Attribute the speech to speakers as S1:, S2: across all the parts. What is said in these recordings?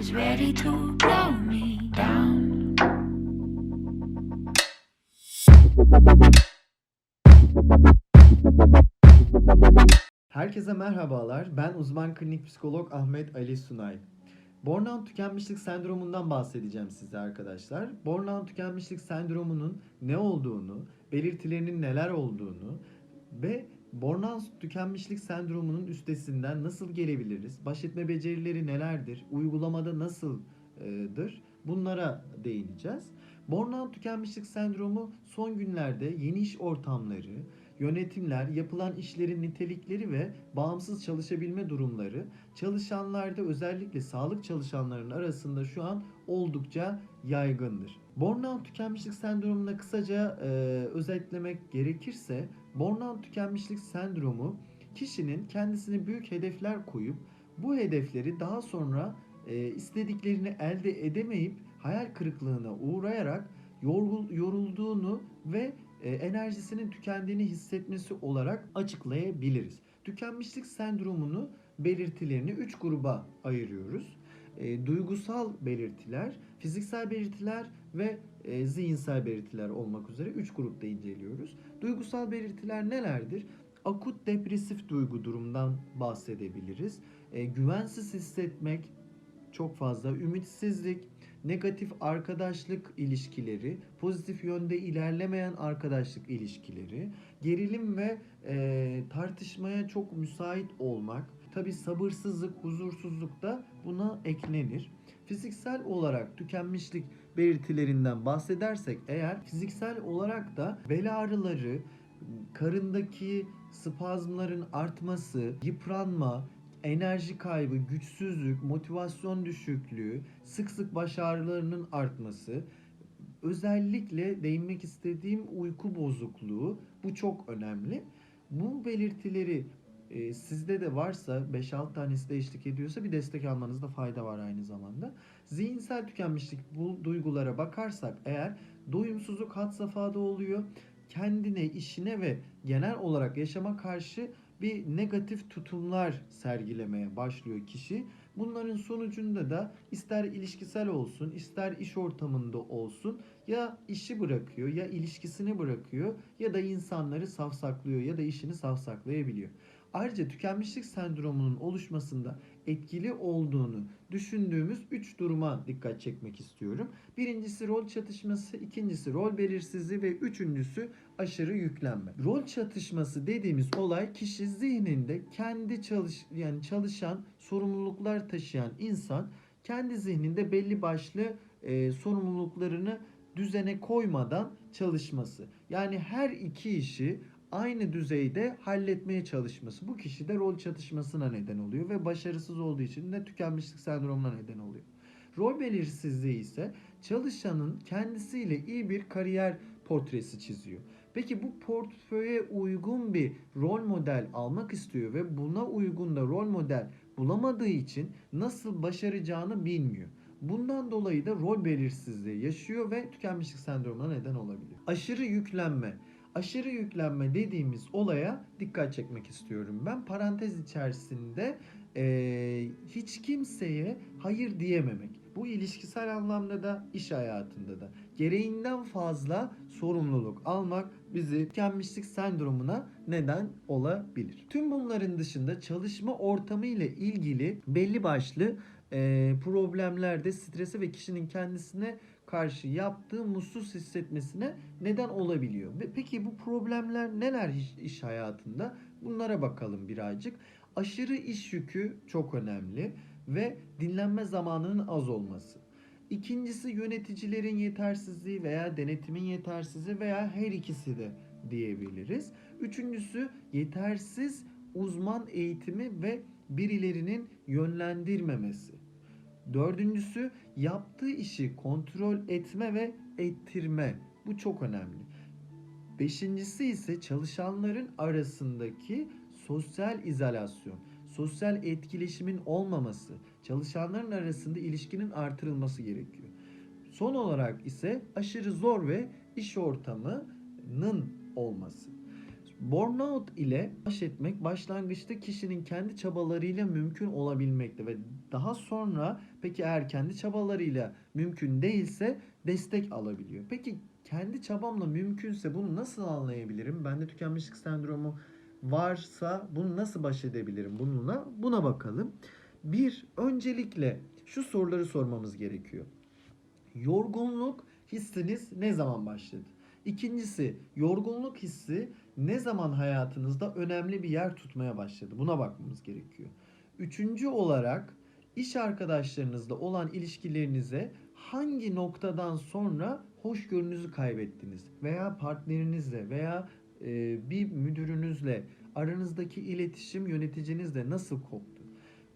S1: is ready to blow me down.
S2: Herkese merhabalar. Ben uzman klinik psikolog Ahmet Ali Sunay. Burnout tükenmişlik sendromundan bahsedeceğim size arkadaşlar. Burnout tükenmişlik sendromunun ne olduğunu, belirtilerinin neler olduğunu ve Burnout tükenmişlik sendromunun üstesinden nasıl gelebiliriz? Baş etme becerileri nelerdir? Uygulamada nasıldır? Bunlara değineceğiz. Burnout tükenmişlik sendromu son günlerde yeni iş ortamları, yönetimler, yapılan işlerin nitelikleri ve bağımsız çalışabilme durumları çalışanlarda özellikle sağlık çalışanlarının arasında şu an oldukça yaygındır. Burnout tükenmişlik sendromuna kısaca e, özetlemek gerekirse burnout tükenmişlik sendromu kişinin kendisine büyük hedefler koyup bu hedefleri daha sonra e, istediklerini elde edemeyip hayal kırıklığına uğrayarak yorgul, yorulduğunu ve enerjisinin tükendiğini hissetmesi olarak açıklayabiliriz. Tükenmişlik sendromunu belirtilerini 3 gruba ayırıyoruz. E, duygusal belirtiler, fiziksel belirtiler ve e, zihinsel belirtiler olmak üzere 3 grupta inceliyoruz. Duygusal belirtiler nelerdir? Akut depresif duygu durumdan bahsedebiliriz. E, güvensiz hissetmek çok fazla, ümitsizlik, negatif arkadaşlık ilişkileri, pozitif yönde ilerlemeyen arkadaşlık ilişkileri, gerilim ve e, tartışmaya çok müsait olmak, tabi sabırsızlık, huzursuzluk da buna eklenir. Fiziksel olarak tükenmişlik belirtilerinden bahsedersek eğer fiziksel olarak da bel ağrıları, karındaki spazmların artması, yıpranma, enerji kaybı, güçsüzlük, motivasyon düşüklüğü, sık sık baş ağrılarının artması, özellikle değinmek istediğim uyku bozukluğu bu çok önemli. Bu belirtileri e, sizde de varsa 5-6 tanesi de eşlik ediyorsa bir destek almanızda fayda var aynı zamanda. Zihinsel tükenmişlik bu duygulara bakarsak eğer doyumsuzluk had safhada oluyor. Kendine, işine ve genel olarak yaşama karşı bir negatif tutumlar sergilemeye başlıyor kişi. Bunların sonucunda da ister ilişkisel olsun, ister iş ortamında olsun ya işi bırakıyor, ya ilişkisini bırakıyor ya da insanları safsaklıyor ya da işini safsaklayabiliyor. Ayrıca tükenmişlik sendromunun oluşmasında etkili olduğunu düşündüğümüz 3 duruma dikkat çekmek istiyorum. Birincisi rol çatışması, ikincisi rol belirsizliği ve üçüncüsü aşırı yüklenme. Rol çatışması dediğimiz olay kişi zihninde kendi çalış yani çalışan, sorumluluklar taşıyan insan kendi zihninde belli başlı e, sorumluluklarını düzene koymadan çalışması. Yani her iki işi aynı düzeyde halletmeye çalışması bu kişide rol çatışmasına neden oluyor ve başarısız olduğu için de tükenmişlik sendromuna neden oluyor. Rol belirsizliği ise çalışanın kendisiyle iyi bir kariyer portresi çiziyor. Peki bu portföye uygun bir rol model almak istiyor ve buna uygun da rol model bulamadığı için nasıl başaracağını bilmiyor. Bundan dolayı da rol belirsizliği yaşıyor ve tükenmişlik sendromuna neden olabiliyor. Aşırı yüklenme. Aşırı yüklenme dediğimiz olaya dikkat çekmek istiyorum. Ben parantez içerisinde eee, hiç kimseye hayır diyememek. Bu ilişkisel anlamda da iş hayatında da. Gereğinden fazla sorumluluk almak bizi tükenmişlik sendromuna neden olabilir. Tüm bunların dışında çalışma ortamı ile ilgili belli başlı e, problemlerde strese ve kişinin kendisine karşı yaptığı mutsuz hissetmesine neden olabiliyor. Peki bu problemler neler iş hayatında? Bunlara bakalım birazcık. Aşırı iş yükü çok önemli ve dinlenme zamanının az olması. İkincisi yöneticilerin yetersizliği veya denetimin yetersizliği veya her ikisi de diyebiliriz. Üçüncüsü yetersiz uzman eğitimi ve birilerinin yönlendirmemesi. Dördüncüsü yaptığı işi kontrol etme ve ettirme. Bu çok önemli. Beşincisi ise çalışanların arasındaki sosyal izolasyon, sosyal etkileşimin olmaması, çalışanların arasında ilişkinin artırılması gerekiyor. Son olarak ise aşırı zor ve iş ortamının olması. Burnout ile baş etmek başlangıçta kişinin kendi çabalarıyla mümkün olabilmekte ve daha sonra peki eğer kendi çabalarıyla mümkün değilse destek alabiliyor. Peki kendi çabamla mümkünse bunu nasıl anlayabilirim? Bende tükenmişlik sendromu varsa bunu nasıl baş edebilirim bununla? Buna bakalım. Bir, öncelikle şu soruları sormamız gerekiyor. Yorgunluk hissiniz ne zaman başladı? İkincisi, yorgunluk hissi ne zaman hayatınızda önemli bir yer tutmaya başladı? Buna bakmamız gerekiyor. Üçüncü olarak iş arkadaşlarınızla olan ilişkilerinize hangi noktadan sonra hoşgörünüzü kaybettiniz? Veya partnerinizle veya e, bir müdürünüzle aranızdaki iletişim yöneticinizle nasıl koptu?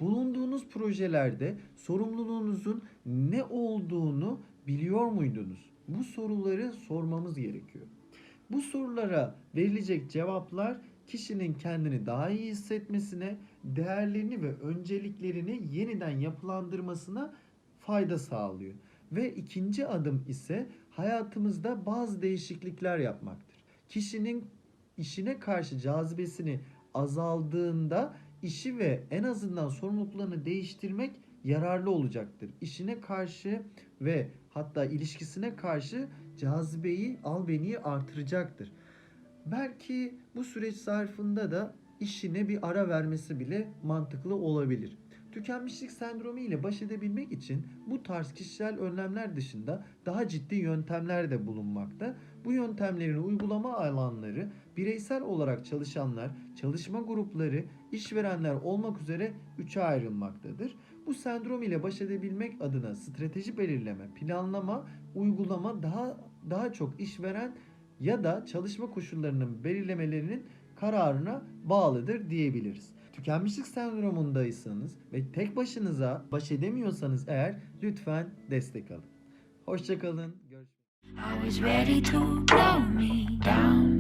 S2: Bulunduğunuz projelerde sorumluluğunuzun ne olduğunu biliyor muydunuz? Bu soruları sormamız gerekiyor. Bu sorulara verilecek cevaplar kişinin kendini daha iyi hissetmesine, değerlerini ve önceliklerini yeniden yapılandırmasına fayda sağlıyor. Ve ikinci adım ise hayatımızda bazı değişiklikler yapmaktır. Kişinin işine karşı cazibesini azaldığında işi ve en azından sorumluluklarını değiştirmek yararlı olacaktır. İşine karşı ve hatta ilişkisine karşı cazibeyi, albeniyi artıracaktır. Belki bu süreç zarfında da işine bir ara vermesi bile mantıklı olabilir. Tükenmişlik sendromu ile baş edebilmek için bu tarz kişisel önlemler dışında daha ciddi yöntemler de bulunmakta. Bu yöntemlerin uygulama alanları bireysel olarak çalışanlar, çalışma grupları, işverenler olmak üzere üçe ayrılmaktadır. Bu sendrom ile baş edebilmek adına strateji belirleme, planlama, uygulama daha daha çok işveren ya da çalışma koşullarının belirlemelerinin kararına bağlıdır diyebiliriz. Tükenmişlik sendromundaysanız ve tek başınıza baş edemiyorsanız eğer lütfen destek alın. Hoşçakalın. Görüşmek
S1: I